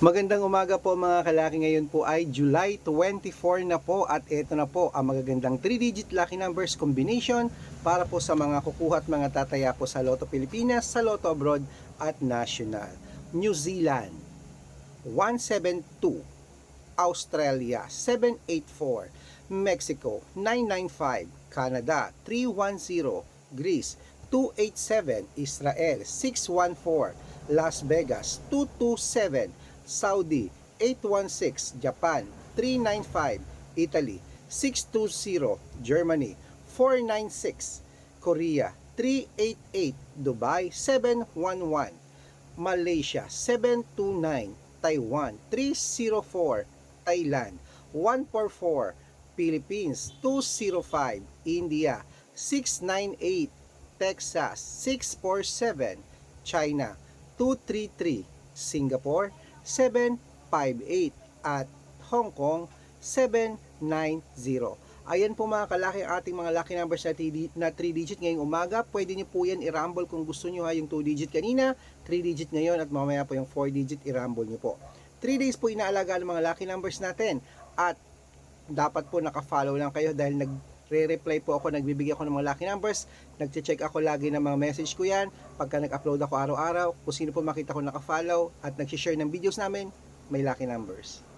Magandang umaga po mga kalaki. Ngayon po ay July 24 na po at ito na po ang magagandang 3-digit lucky numbers combination para po sa mga kukuha at mga tataya po sa Lotto Pilipinas, sa Lotto Abroad at National. New Zealand 172 Australia 784 Mexico 995 Canada 310 Greece 287 Israel 614 Las Vegas 227 Saudi 816 Japan 395 Italy 620 Germany 496 Korea 388 Dubai 711 Malaysia 729 Taiwan 304 Thailand 144 Philippines 205 India 698 Texas 647 China 233 Singapore 758 at Hong Kong 790 Ayan po mga kalaki ang ating mga lucky numbers na 3 na 3 digit ngayong umaga. Pwede niyo po yan i-rumble kung gusto niyo ha yung 2 digit kanina, 3 digit ngayon at mamaya po yung 4 digit i-rumble niyo po. 3 days po inaalagaan ng mga lucky numbers natin at dapat po naka-follow lang kayo dahil nagre-reply po ako, nagbibigay ako ng mga lucky numbers, nagche-check ako lagi ng mga message ko yan, pagka nag-upload ako araw-araw, kung sino po makita ko naka-follow at nag-share ng videos namin, may lucky numbers.